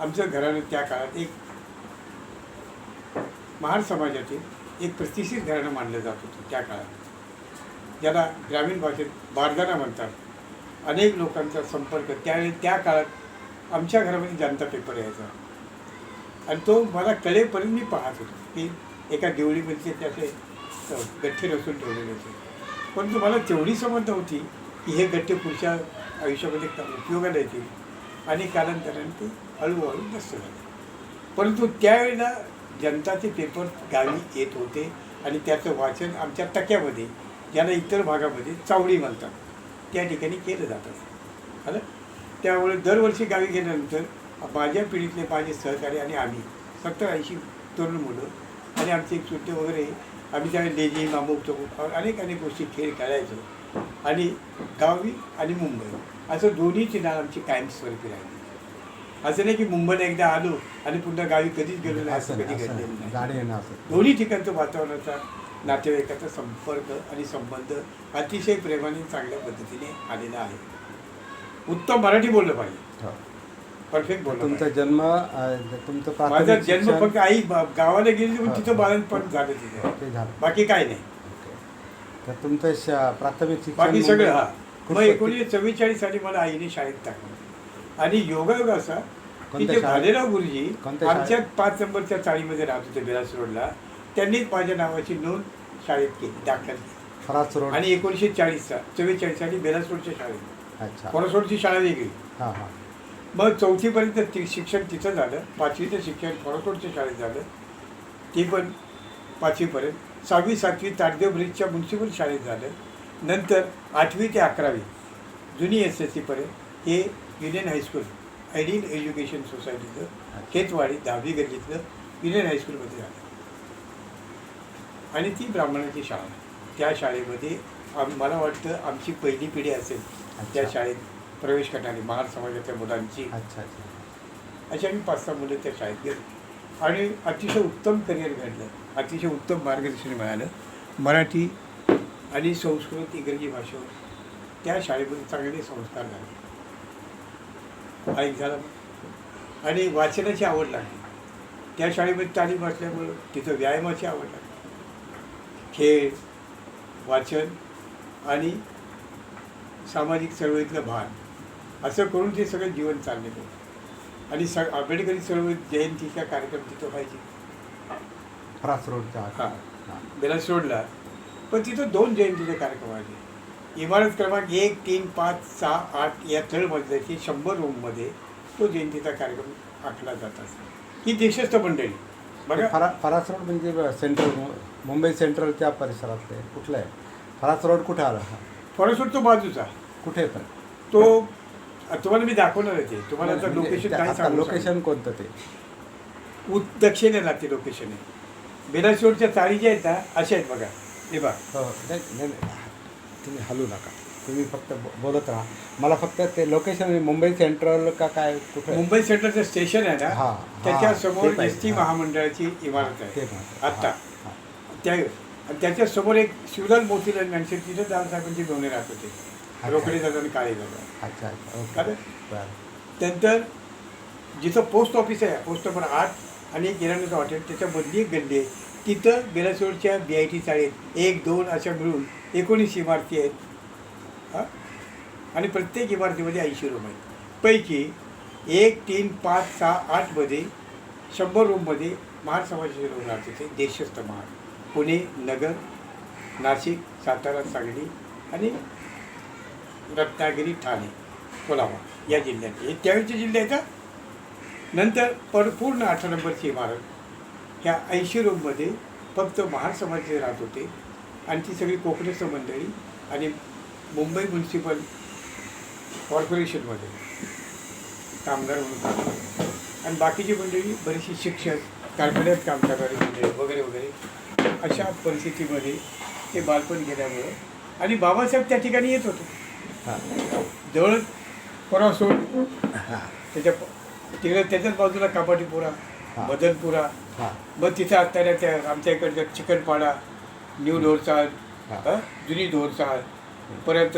आमच्या घराणं त्या काळात एक महार समाजातील एक प्रतिष्ठित घराणं मानलं जात होतं त्या काळात. ज्याला ग्रामीण भाषेत बारदाना म्हणतात. अनेक लोकांचा संपर्क त्यावेळी त्या काळात आमच्या घरामध्ये जनता पेपर यायचा. आणि तो मला कळेपर्यंत मी पाहत होतो की एका देवळीमध्ये त्याचे गठ्ठे रचून ठेवलेले होते. परंतु मला तेवढी समज नव्हती की हे गठ्ठे पुढच्या आयुष्यामध्ये उपयोगाला येतील आणि कालांतराने ते हळूहळू नष्ट झाले. परंतु त्यावेळेला जनताचे पेपर गावी येत होते आणि त्याचं वाचन आमच्या टक्यामध्ये ज्याला इतर भागामध्ये चावडी म्हणतात त्या ठिकाणी केलं जातं आलं त्यामुळे दरवर्षी गावी गेल्यानंतर माझ्या पिढीतले माझे सहकारी आणि आम्ही सत्तर ऐंशी तरुण मुलं आणि आमचे एक सुट्टे वगैरे आम्ही त्यावेळी लेझी मामूक चौक अनेक अनेक गोष्टी खेळ खेळायचो. आणि गावी आणि मुंबई असं दोन्ही चिन्ह आमची कायमस्वरूपी राहिली. असं नाही की मुंबईला एकदा आलो आणि पुन्हा गावी कधीच गेलो नाही असं कधी घडलेलं नाही. गाडी येणं असं. दोन्ही ठिकाणचं वातावरणाचा नातेवाईकाचा संपर्क आणि संबंध अतिशय प्रेमाने चांगल्या पद्धतीने आलेला आहे. उत्तम मराठी बोललं पाहिजे. हो. परफेक्ट बोललं तुमचा पाहिजे. जन्म अं, तुमचं माझा जन्म शिक्षण- फक्त आई बा- गावाला गेली पण. तिथं बाळणपण झालं तिथं. ते झालं. बाकी काय नाही. ओके. तर तुमचं श- प्राथमिक शिक्षण बाकी सगळं मुंबई- हा. मग एकोणीसशे चव्वेचाळीस साली मला आईने शाळेत टाकलं. आणि योगायोग असा की कोणत्या जे शाळेत? भालेराव गुरुजी कोणत्या आमच्या? पाच नंबरच्या चाळीमध्ये राहत होते बेलास रोडला. त्यांनीच माझ्या नावाची नोंद शाळेत केली दाखल केली. फरास रोड. आणि एकोणीसशे चाळीसचा चव्वेचाळीस साली बेलास रोडच्या शाळेत. अच्छा. कोरसोडची शाळा वेगळी. हां हां. मग चौथीपर्यंत ति शिक्षण तिथं झालं पाचवीचं शिक्षण कोरसोडच्या शाळेत झालं. ती पण पाचवीपर्यंत. सहावी सातवी ताडदेव ब्रिजच्या म्युन्सिपल शाळेत झालं. नंतर आठवी ते अकरावी जुनी एस एस सीपर्यंत हे union high school ideal education सोसायटीचं Khetwadi दहावी गल्लीतलं युनियन हायस्कूलमध्ये झालं आणि ती ब्राह्मणाची शाळा. त्या शाळेमध्ये आम मला वाटतं आमची पहिली पिढी असेल त्या. शाळेत प्रवेश करणारी महार समाजाच्या मुलांची. अच्छा अच्छा. अशी आम्ही पाच सहा मुलं त्या शाळेत गेलो. आणि अतिशय उत्तम करिअर घडलं. अतिशय उत्तम मार्गदर्शन मिळालं. मराठी आणि संस्कृत इंग्रजी भाषेवर. त्या शाळेमध्ये चांगले संस्कार झाले. ऐक झालं. आणि वाचनाची आवड लागली. त्या शाळेमध्ये तालीम असल्यामुळं तिथं व्यायामाची आवड लागली. खेळ वाचन आणि सामाजिक चळवळीतलं भान असं करून ते सगळं जीवन चाललेलं होतं. आणि स आंबेडकरी चळवळी जयंतीचा कार्यक्रम तिथं व्हायचे. हां हां. बेला सोडला पण तिथं दोन जयंतीचे कार्यक्रम व्हायचे. इमारत क्रमांक एक तीन पाच सहा आठ या तळमजल्याची शंभर रूममध्ये तो जयंतीचा कार्यक्रम आखला जात असे ही देशस्थ मंडळी. बघा. फरा फरास रोड म्हणजे सेंट्रल मुंबई सेंट्रलच्या परिसरात आहे कुठलं? आहे फरास रोड कुठे आला? हा फॉरेस्ट तो बाजूचा. कुठे पण. तो तुम्हाला मी दाखवणार आहे ते. तुम्हाला आता म्हणजे लोकेशन त्या- काय आता सांगू लोकेशन कोणतं ते? उत दक्षिणेला ते लोकेशन आहे. बेलासोडच्या चाळी ज्या आहेत ना अशा आहेत बघा. हे बघा. हो नाही. तुम्ही हलू नका. तुम्ही फक्त बोलत राहा. मला फक्त ते लोकेशन मुंबई सेंट्रल का काय कुठे? मुंबई सेंट्रलचं स्टेशन आहे ना त्याच्या ते समोर पाहिजे, एस टी. महामंडळाची इमारत आहे. आत्ता. त्या आणि त्याच्यासमोर एक शिवलाल मोतीलाल मॅन्शन तिथं दादासाहेबांची दोन्ही राहत होते. रोकडे आणि काळे. बरं. नंतर जिथं पोस्ट ऑफिस आहे पोस्ट नंबर आठ आणि एक किराण्याचं हॉटेल त्याच्यामधली एक गल्ली आहे. तिथं बेलासोडच्या बी आय टी चाळीत एक दोन अशा मिळून एकोणीस इमारती आहेत. हां? आणि प्रत्येक इमारतीमध्ये ऐंशी रूम आहेत. पैकी एक तीन पाच सहा आठमध्ये शंभर रूममध्ये महार समाजाचे रूम राहत होते. देशस्थ महार पुणे नगर नाशिक सातारा सांगली आणि रत्नागिरी ठाणे कोल्हावा या जिल्ह्यात. हे त्यावेळचे जिल्हे आहेत का नंतर परपूर्ण अठरा नंबरची इमारत. ह्या ऐंशी रूममध्ये फक्त महार समाजाचे राहत होते. आणि ती सगळी कोकणस्थ मंडळी आणि मुंबई म्युन्सिपल कॉर्पोरेशनमध्ये कामगार म्हणून काम करतात. आणि बाकीची मंडळी बरीचशी शिक्षक कारखान्यात काम करणारी मंडळी वगैरे वगैरे अशा परिस्थितीमध्ये ते बालपण गेल्यामुळं आणि बाबासाहेब त्या ठिकाणी येत होते. हां. जवळ परवा सोड हां. त्याच्या तिकडे त्याच्याच बाजूला कपाटीपुरा. बदनपुरा हां. मग तिथे असणाऱ्या त्या आमच्या इकडच्या चिकनपाडा न्यू ढोरचाळ. हं? जुनी ढोरचाळ परत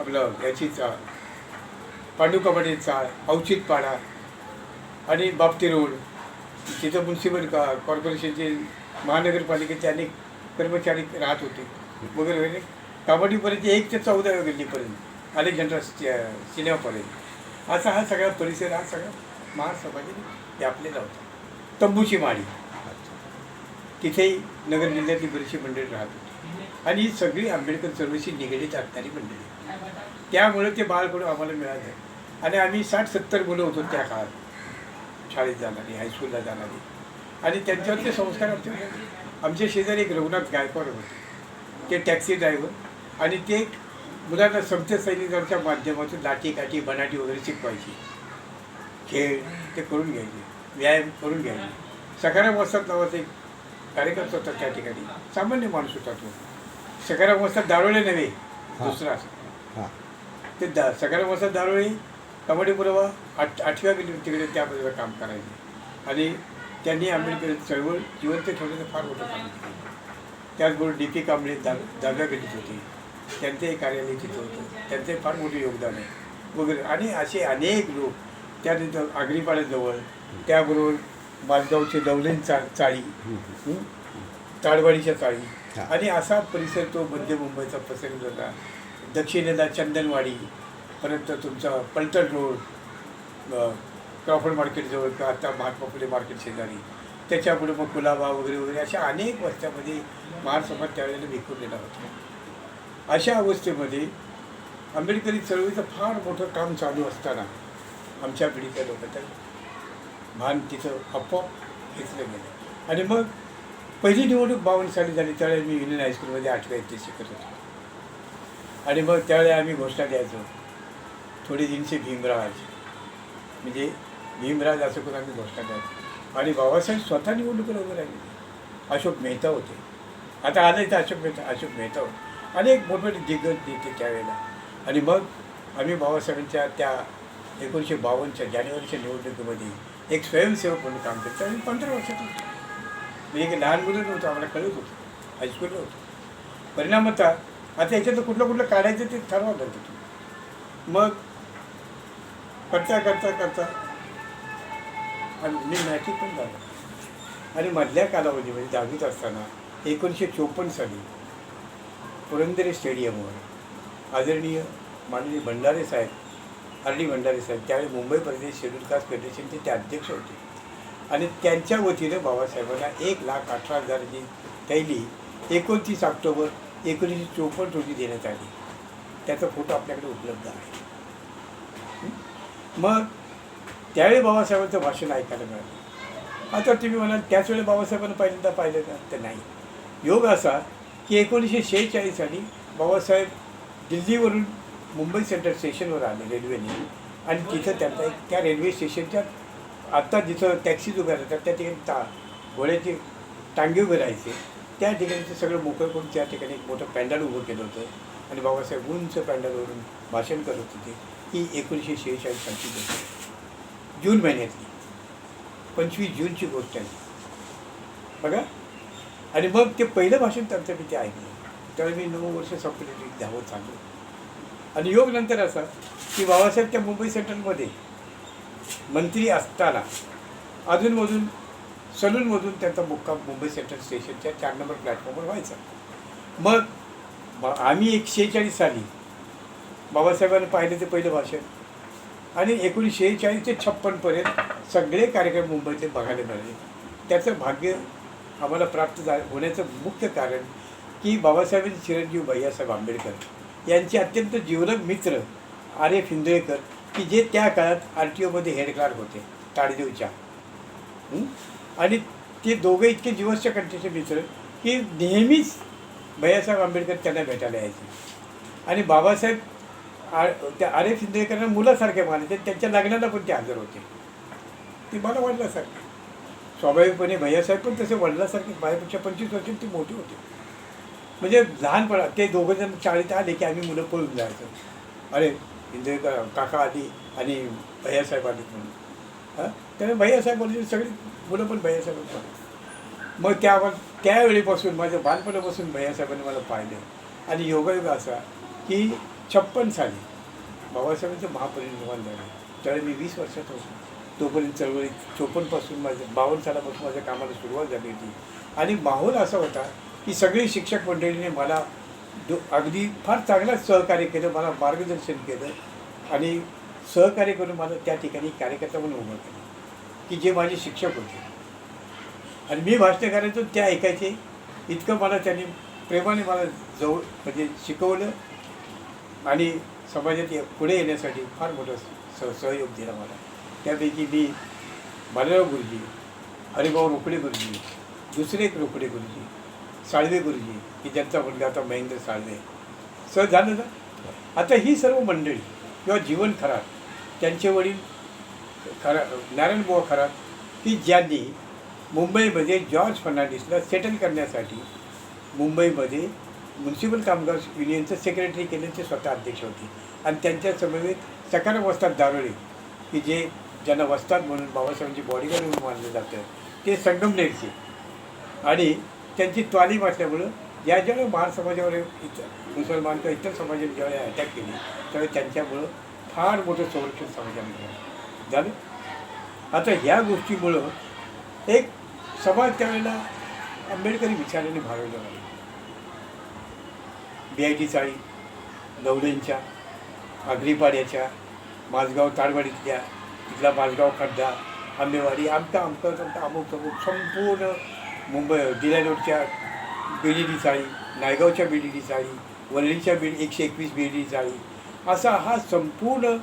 आपलं याची चाळ. पांडुकबाडी चाळ अवचित पाडा आणि बाप्ती रोड. तिथं म्युन्सिपल का कॉर्पोरेशनचे महानगरपालिकेचे अनेक कर्मचारी राहत होते. वगैरे वगैरे. कबाडीपर्यंत एक ते चौदाव्या गल्लीपर्यंत अलेक्झांड्रा सिनेमापर्यंत. असा हा सगळा परिसर हा सगळा महासमाजाने व्यापलेला होता. तंबूची माळी. तिथेही नगर जिल्ह्यातली बरीचशी मंडळी राहत होती. आणि ही सगळी आंबेडकर चळवळीशी निगडीत असणारी मंडळी. त्यामुळे ते बाळकडून आम्हाला मिळालं. आणि आम्ही साठ सत्तर मुलं होतो त्या काळात. शाळेत जाणारी हायस्कूलला जाणारी. आणि त्यांच्यावर ते संस्कार आमच्या आमच्या शेजारी एक रघुनाथ गायकवाड होते. ते टॅक्सी ड्रायव्हर. आणि ते मुलांना समते सैनिकांच्या माध्यमातून लाठी काठी बनाटी वगैरे शिकवायची. खेळ ते करून घ्यायचे. व्यायाम करून घ्यायचे. सकाराम वस्तात नावाचं एक कार्यकर्ता होता त्या ठिकाणी. सामान्य माणूस होता तो. सकाराम वस्तात दारोळे नव्हे. दुसरा. हां. ते दा सकाराम वस्तात दारोळे कबड्डी पुरवा आठ आठव्या गेली तिकडे त्या बाजूला काम करायचे. आणि त्यांनी आंबेडकर चळवळ जिवंत ठेवण्याचं फार मोठं काम केलं. त्याचबरोबर डी पी कांबळे दा दहाव्या गलीत होते. त्यांचंही कार्यालय तिथं होतं. त्यांचंही फार मोठं योगदान आहे. वगैरे. आणि असे अनेक लोक त्यानंतर आगरीपाड्याजवळ त्याबरोबर बांधगावचे दौलेन चा चाळी? ताडवाडीच्या चाळी. आणि असा परिसर तो मध्य मुंबईचा पसरत होता दक्षिणेला चंदनवाडी परत तुमचा पलटण रोड क्रॉफर्ड मार्केटजवळ किंवा आता महात्मा फुले मार्केट शेजारी. त्याच्यापुढे मग कुलाबा वगैरे वगैरे अशा अनेक वस्त्यामध्ये महासमाज त्यावेळेला विखुरलेला होता. अशा अवस्थेमध्ये आंबेडकरी चळवळीचं फार मोठं काम चालू असताना आमच्या पिढीच्या लोकांचं भान तिथं आपोआप घेतलं गेलं. आणि मग पहिली निवडणूक बावन्न साली झाली त्यावेळेस मी युनियन हायस्कूलमध्ये आठव्या इथे शिकत होतो. आणि मग त्यावेळेला आम्ही घोषणा द्यायचो थोडे दिनचे भीमराज. म्हणजे भीमराज असं करून आम्ही घोषणा द्यायचो. आणि बाबासाहेब स्वतः निवडणुकीला उभे राहिले. अशोक मेहता होते. आता आले तर अशोक मेहता अशोक मेहता होते. अनेक मोठमोठे दिग्गज नेते त्यावेळेला. आणि मग आम्ही बाबासाहेबांच्या त्या एकोणीसशे बावन्नच्या जानेवारीच्या निवडणुकीमध्ये एक स्वयंसेवक म्हणून काम करतो. आणि पंधरा वर्षात होतो म्हणजे एक लहान मुलं नव्हतं आम्हाला कळत होतं. हायस्कूलला होतं. परिणाम होता. आता याच्यात कुठलं कुठलं काढायचं ते ठरवा होतं तुम्ही मग करता करता करता आणि मी मॅट्रिक पण झालं. आणि मधल्या कालावधीमध्ये दहावीत असताना एकोणीसशे चोपन्न साली पुरंदरे स्टेडियमवर आदरणीय माननीय भंडारे साहेब हर्डी भंडारी साहेब त्यावेळी मुंबई प्रदेश शेड्यूल कास्ट फेडरेशनचे ते अध्यक्ष होते. आणि त्यांच्या वतीनं बाबासाहेबांना एक लाख अठरा हजाराची थैली एकोणतीस ऑक्टोबर एकोणीसशे चोपन्न रोजी देण्यात आली. त्याचा फोटो आपल्याकडे उपलब्ध आहे. मग त्यावेळी बाबासाहेबांचं भाषण ऐकायला मिळालं. आता तुम्ही म्हणाल त्याच वेळी बाबासाहेबांना पहिल्यांदा पाहिलं का तर नाही. योग असा की एकोणीसशे शेहेचाळीस साली बाबासाहेब दिल्लीवरून मुंबई सेंट्रल स्टेशनवर आले रेल्वेने. आणि तिथं त्यांचा एक त्या रेल्वे स्टेशनच्या आत्ता जिथं टॅक्सीज उभ्या राहतात त्या ठिकाणी ता घोड्याचे टांगे उभे राहायचे. त्या ठिकाणी ते सगळं मोकळं करून त्या ठिकाणी एक मोठं पॅन्डल उभं केलं होतं. आणि बाबासाहेब उंच पॅन्डलवरून भाषण करत होते. ही एकोणीसशे शेहेचाळीस सालची गोष्ट जून महिन्यातली. पंचवीस जूनची गोष्ट आहे. बघा. आणि मग ते पहिलं भाषण त्यांचं मी ते ऐकलं. त्यावेळी मी नऊ वर्ष संपलेली धावत चाललो. आणि योग नंतर असा की बाबासाहेब त्या मुंबई सेंट्रलमध्ये मंत्री असताना अजूनमधून सलूनमधून त्यांचा मुक्काम मुंबई सेंट्रल स्टेशनच्या चार नंबर प्लॅटफॉर्मवर व्हायचा. मग आम्ही एक शेहेचाळीस साली बाबासाहेबांनी पाहिलं ते पहिलं भाषण. आणि एकोणीसशे शेहेचाळीस ते छप्पनपर्यंत सगळे कार्यक्रम मुंबईतले बघायला मिळाले. त्याचं भाग्य आम्हाला प्राप्त झा होण्याचं मुख्य कारण की बाबासाहेब चिरंजीव भैयासाहेब आंबेडकर. यांचे अत्यंत जीवलग मित्र आर्य फिंदळेकर की जे त्या काळात आर टी ओमध्ये हेड क्लार्क होते ताडदेवच्या आणि ते दोघे इतके जीवस्य कंठीचे मित्र की नेहमीच भैयासाहेब आंबेडकर त्यांना भेटायला यायचे. आणि बाबासाहेब आ त्या एफ शिंदेकरांना मुलासारखे मानायचे त्यांच्या लग्नाला पण ते हजर होते. ते मला वडिलासारखे. स्वाभाविकपणे भैयासाहेब पण तसे वडिलासारखे माझ्यापेक्षा पंचवीस वर्ष ती मोठी होती. म्हणजे लहानपणा ते दोघं जण शाळेत आले की आम्ही मुलं पळून जायचं. अरे शिंदेकर काका आली आणि भैयासाहेब आली म्हणून. हां? त्याने भैयासाहेब बोलले सगळी मुलं पण भैयासाहेब मग त्या त्यावेळीपासून माझ्या बालपणापासून भैयासाहेबांनी मला पाहिलं. आणि योगायोग असा की छप्पन साली बाबासाहेबांचं महापरिनिर्वाण झालं. त्यावेळी मी वीस वर्षात होतो. तोपर्यंत चळवळी चोपन्नपासून माझं बावन्न सालापासून माझ्या कामाला सुरुवात झाली होती आणि माहोल असा होता की सगळी शिक्षक मंडळीने मला दो अगदी फार चांगलं सहकार्य केलं मला मार्गदर्शन केलं आणि सहकार्य करून मला त्या ठिकाणी कार्यकर्ता म्हणून उभं केलं की जे माझे शिक्षक होते. आणि मी भाषण करायचो ते ऐकायचे. इतकं मला त्यांनी प्रेमाने मला जवळ म्हणजे शिकवलं आणि समाजात ये- पुढे येण्यासाठी फार मोठं स सहयोग दिला मला. त्यापैकी मी बालराव गुरुजी हरिभाऊ रोकडे गुरुजी दुसरे एक रोकडे गुरुजी साळवे गुरुजी की ज्यांचा मुलगा आता महेंद्र साळवे. सर झालं ना? आता ही सर्व मंडळी किंवा जीवन खरात त्यांचे वडील खरा नारायण बुवा खरात की ज्यांनी मुंबईमध्ये जॉर्ज फर्नांडिसला सेटल करण्यासाठी मुंबईमध्ये म्युन्सिपल कामगार युनियनचं सेक्रेटरी केले ते स्वतः अध्यक्ष होते. आणि त्यांच्या समवेत सकाराम वस्तात दारोळे की जे ज्यांना वस्तात म्हणून बाबासाहेबांची बॉडीगार्ड म्हणून मानलं जातं ते संगमनेरचे. आणि त्यांची तालीम असल्यामुळं या ज्यावेळी महार समाजावर इतर मुसलमान किंवा इतर समाजाने ज्यावेळी अटॅक केली त्यावेळी त्यांच्यामुळं फार मोठं संरक्षण समाजामध्ये झालं. आता ह्या गोष्टीमुळं एक समाज त्यावेळेला आंबेडकरी विचाराने भागवला लागला बी चाळी लवडेंच्या आगरीपाड्याच्या माझगाव ताडवाडीतल्या तिथला माझगाव खड्डा आंबेवाडी आमचा अमकं तमकं अमुक अमुक संपूर्ण मुंबई दिल्या रोडच्या बी डी डी चाळी नायगावच्या बी डी डी चाळी वरळीच्या बी एकशे एकवीस बी डी डी चाळी असा हा संपूर्ण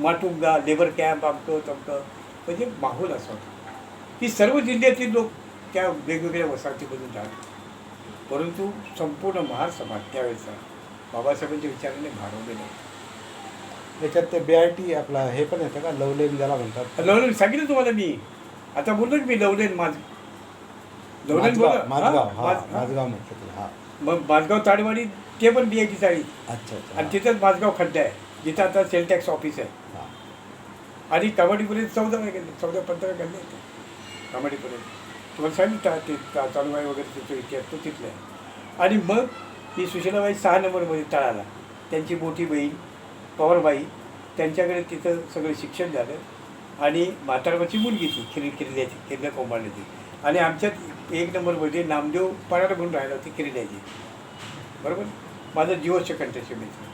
माटुंगा लेबर कॅम्प आमकं तमकं म्हणजे माहोल असा होता. की सर्व जिल्ह्यातील लोक त्या वेगवेगळ्या वसाहतीमधून राहत परंतु संपूर्ण महार समाज त्यावेळेचा बाबासाहेबांच्या विचाराने भारवलेला होता. त्याच्यात ते बी आय टी आपला हे पण येतं का? लवलेन ज्याला म्हणतात. लवलेन सांगितलं तुम्हाला मी. आता बोललो मी लवलेन माझ. माझगाव बोला माझगाव हा, हा माझ- हा. माझगाव म्हणतात ते, हा. मग माझगाव ताडवाडी ते पण बी आय टी चाळी अच्छा अच्छा आणि तिथंच माझगाव खड्डा आहे. जिथं आता सेल टॅक्स ऑफिस आहे. हा. आणि कबाडीपर्यंत चौदा गेले चौदा पंधरा गल्ले आहेत. कबाडीपर्यंत तुम्हाला सांगितलं ते चा- चालूबाई वगैरे तिथं इतिहास तो तिथला आहे. आणि मग ही सुशीलाबाई सहा नंबरमध्ये तळाला. त्यांची मोठी बहीण पवारबाई त्यांच्याकडे तिथं सगळं शिक्षण झालं. आणि म्हातारबाची मुलगी ती खिर खिरल्याची खिरल्या कोंबाळल्याची आणि आमच्यात एक नंबरमध्ये नामदेव पराड म्हणून राहिला होती खिरल्याची बरोबर? माझा जीवोच्च कंठ्याचे मित्र.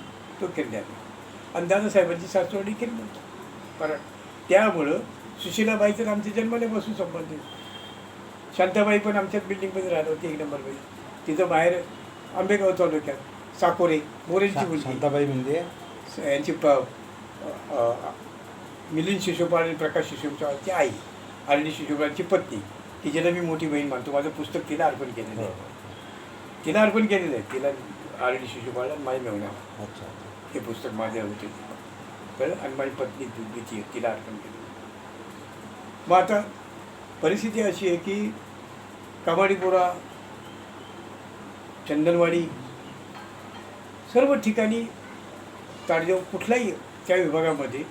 तो किरण्याला आणि दादासाहेबांची सासवडी किरण. परत त्यामुळं सुशीलाबाई तर आमच्या जन्माल्यापासून संबंधित शांताबाई पण आमच्याच बिल्डिंगमध्ये राहिली होती एक नंबरमध्ये तिथं बाहेर आंबेगाव तालुक्यात साकोरे मोरेंची मुलगी. शांताबाई म्हणजे? यांची प मिलिंद शिशोपाल आणि प्रकाश शिशोपालची आई आरडी शिशोपालची पत्नी. की ज्याला मी मोठी बहीण मानतो. माझं पुस्तक तिला अर्पण केलेलं आहे. तिला अर्पण केलेलं आहे. तिला आर डी शिशुपाल आणि माझ्या अच्छा. हे पुस्तक माझे होते. कळलं आणि माझी पत्नी दुर्गीची तिला अर्पण केलं मग आता परिस्थिती अशी आहे की कबाडीपुरा चंदनवाडी सर्व ठिकाणी ताडदेव कुठल्याही त्या विभागामध्ये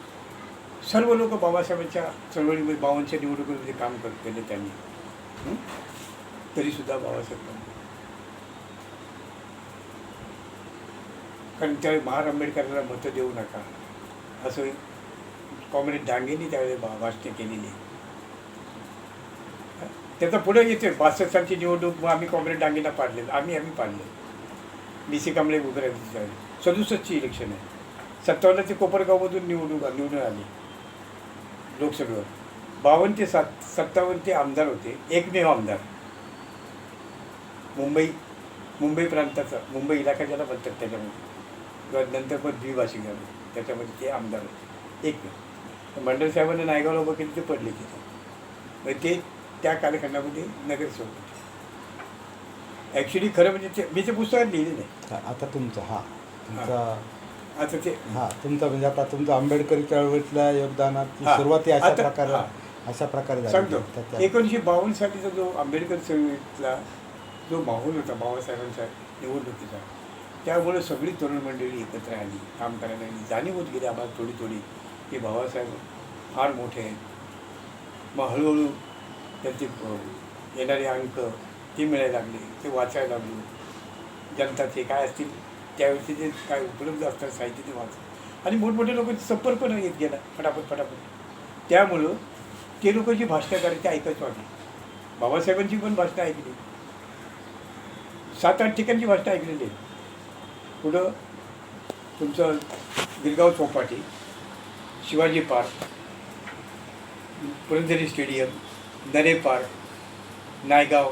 सर्व लोक बाबासाहेबांच्या चळवळीमध्ये बाबांच्या निवडणुकीमध्ये काम करत केले त्यांनी? तरीसुद्धा बाबासाहेब पण कारण त्यावेळी महार आंबेडकरांना मतं देऊ नका. असं कॉम्रेड डांगेंनी त्यावेळी भा- भाषणे केलेली. आहे. त्याचा पुढे येते बासष्ट सालची निवडणूक मग आम्ही कॉम्रेड डांगेंना पाडले. आम्ही आम्ही पाडले. बी सी कांबळे उभे राहिले त्यावेळी. सदुसष्टची इलेक्शन आहे. सत्तावन्नची कोपरगावमधून निवडणूक निवडून आली. लोकसभेवर. बावन्न ते सात सत्तावन्न ते आमदार होते. एकमेव आमदार. मुंबई मुंबई प्रांताचा मुंबई इलाका ज्याला म्हणतात त्याच्यामध्ये. किंवा नंतर पण द्विभाषिक झाले. त्याच्यामध्ये ते आमदार होते. एक मंडळ साहेबांना नायगावला उभं केलं ते पडले तिथे. मग ते त्या कालखंडामध्ये नगरसेवक होते ॲक्च्युली खरं म्हणजे ते मी ते पुस्तकात लिहिलेलं आहे. हा, आता तुमचं हा. तुमचा आता ते हा तुमचं म्हणजे आता तुमचं आंबेडकरी चळवळीतल्या योगदानाची हा. सुरुवाती अशा प्रकारे. अशा प्रकारे सांगतो. एकोणीसशे बावन्न सालीचा जो आंबेडकर चळवळीतला जो माहोल होता बाबासाहेबांच्या निवडणुकीचा त्यामुळे सगळी तरुण मंडळी एकत्र आली काम करायला लागली जाणीव होत गेली आम्हाला थोडी थोडी की बाबासाहेब फार मोठे आहेत. मग हळूहळू त्यांचे येणारे अंक ते मिळायला लागले ते वाचायला लागलो. जनताचे काय असतील त्यावेळेचे जे काय उपलब्ध असतात साहित्य ते वाच आणि मोठमोठे लोक संपर्क पण येत गेला फटाफट फटाफट. त्यामुळं ते लोक जी करायची ते आम्ही बाबासाहेबांची पण भाषणं ऐकली. सात आठ ठिकाणची भाषणं ऐकलेली आहे पुढं तुमचं Girgaon Chowpatty Shivaji park Purandare stadium Nare park Naigaon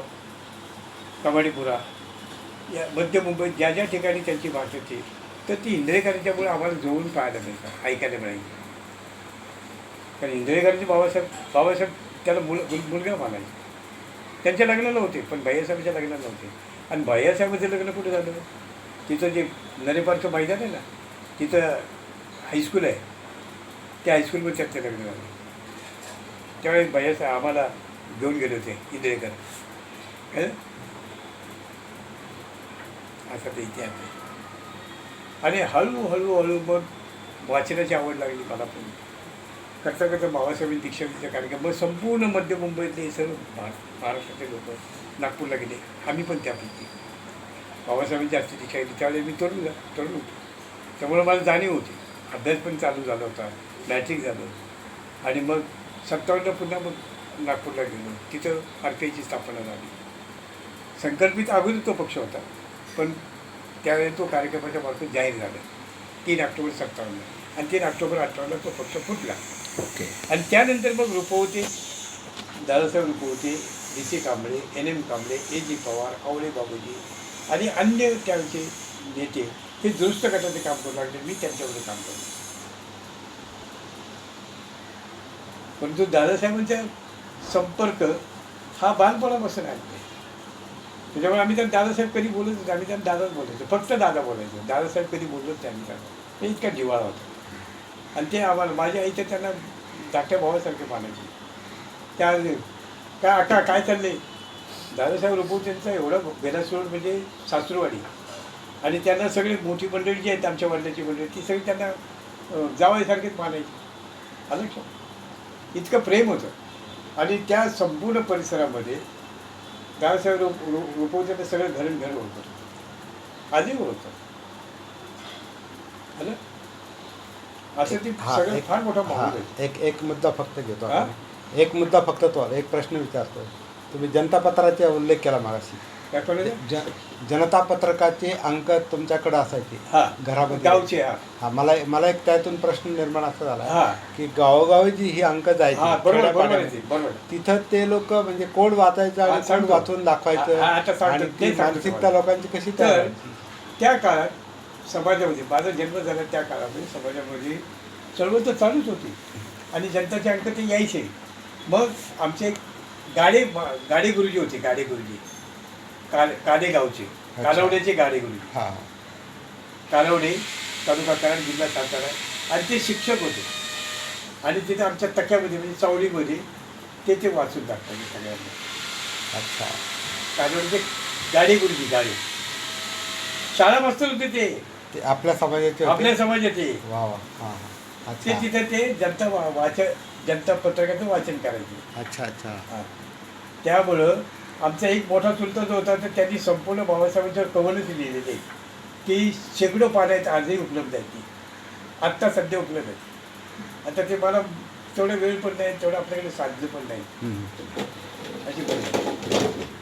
Kamathipura या मध्य मुंबईत ज्या ज्या ठिकाणी त्यांची भाषा होती तर ती इंद्रेकरांच्यामुळे आम्हाला जवळून पाहायला मिळतं ऐकायला मिळायची. कारण इंद्रेकरांचे बाबासाहेब बाबासाहेब त्याला मुल मुल- मुलगा मानायचे. त्यांच्या लग्नाला होते पण भैयासाहेबांच्या लग्नाला नव्हते. आणि भैयासाहेबांचं लग्न कुठे झालं? तिथं जे नरेपारचं मैदान आहे ना तिथं हायस्कूल आहे. त्या हायस्कूलमध्ये त्यांचं लग्न झालं. त्यावेळेस भैयासाहेब आम्हाला घेऊन गेले होते इंदिरेकर. असा ते इतिहास आहे. आणि हळूहळू हळू मग वाचनाची आवड लागली मला पण. करता करता बाबासाहेब दीक्षांचा कार्यक्रम मग संपूर्ण मध्य मुंबईतले सर्व महाराष्ट्राचे लोक नागपूरला गेले. आम्ही पण त्यापैकी. बाबासाहेबांची आजची दीक्षा घेतली. त्यावेळेस मी तरुण तरुण होतो. त्यामुळे मला जाणीव होती. अभ्यास पण चालू झाला होता. मॅट्रिक झालं आणि मग सत्तावन्न पुन्हा मग नागपूरला गेलो. तिथं आर पी आयची स्थापना झाली. संकल्पित अगोदर तो पक्ष होता. पण त्यावेळी तो कार्यक्रमाच्या मार्फत जाहीर झाला. तीन ऑक्टोबर सत्तावन्न. आणि तीन ऑक्टोबर अठ्ठावन्न तो पक्ष फुटला. ओके. आणि त्यानंतर मग Rupwate Dadasaheb Rupwate D C Kamble N M Kamble A G Pawar Awale Babuji आणि अन्य त्याचे नेते हे दुरुस्त गटाचे काम करू लागले. मी त्यांच्यामध्ये काम करतो. परंतु दादासाहेबांचा संपर्क हा बालपणापासून आहे. त्याच्यामुळे आम्ही त्यांना दादासाहेब कधी बोलत होतो आम्ही त्यांना दादाच बोलायचो. फक्त दादा बोलायचो. दादासाहेब कधी बोललोच त्यांनी त्यांना ते इतका जिवाळा होता. आणि ते आम्हाला माझ्या आई तर त्यांना धाकट्या भावासारखे मानायचे त्या काय आका काय चालले दादासाहेब रुपू त्यांचा एवढा बेलासूर म्हणजे सासरूवाडी. आणि त्यांना सगळी मोठी मंडळी जी आहेत आमच्या वडिलाची मंडळी ती सगळी त्यांना जावायसारखीच मानायची आलं इतकं प्रेम होतं. आणि त्या संपूर्ण परिसरामध्ये दादासाहेब रुप रूप रुपवते सगळं घरण घर होतं. आजही होतं. आलं असं ती हा एक फार मोठा हा, माहोल आहे एक एक मुद्दा फक्त घेतो हा? आपण. एक मुद्दा फक्त तो एक प्रश्न विचारतो तुम्ही जनता पत्राचा उल्लेख केला मागाशी काय कळलं ज- जनता पत्रकाचे अंक तुमच्याकडे असायचे हा घरामध्ये गावचे हा हा मला मला एक त्यातून प्रश्न निर्माण असा झाला हा की गावोगावी जी ही अंक हा जायची बरोबर बरोबर आहे खेड्यापाड्यामध्ये, ते, बरोबर तिथं ते लोक म्हणजे कोड वाचायचं हा, आणि कोड सांगतो. वाचून दाखवायचं हा, आता सांगतो. आणि ते ती सांगतो मानसिकता तुम्हाला. लोकांची कशी तयार तर व्हायची? त्या काळात समाजामध्ये. माझा जन्म झाला त्या काळामध्ये. समाजामध्ये चळवळ तर चालूच होती. आणि जनताचे अंक ते यायचे. मग आमचे गाडे गाडे गुरुजी होते गाडे गुरुजी. काल कादे गावचे कालवड्याचे गाडे गुरुजी. हा. कालवडे तालुका कराड जिल्हा सातारा. आणि ते शिक्षक होते. आणि तिथे आमच्या तक्यामध्ये म्हणजे चावडीमध्ये ते ते वाचून टाकतात सगळ्यांना. अच्छा. कालवडचे गाडे गुरुजी गाडे. शाळा मास्तर होते ते. ते आपल्या समाजाचे होते? आपल्या समाजाचे. वा वा. हा हा. ते अच्छा तिथे ते जनता वा- वाचन जनता पत्रकाचं वाचन करायचे. अच्छा अच्छा. हा. त्यामुळं आमचा एक मोठा चुलता जो होता तर त्यांनी संपूर्ण बाबासाहेबांच्यावर कवनच लिहिलेले की शेकडो पानं आहेत आजही उपलब्ध आहेत ती. आत्ता सध्या उपलब्ध आहेत आता ते मला तेवढं वेळ पण नाही तेवढं आपल्याकडे साध्य पण नाही. हम्म. अशी परिस्थिती.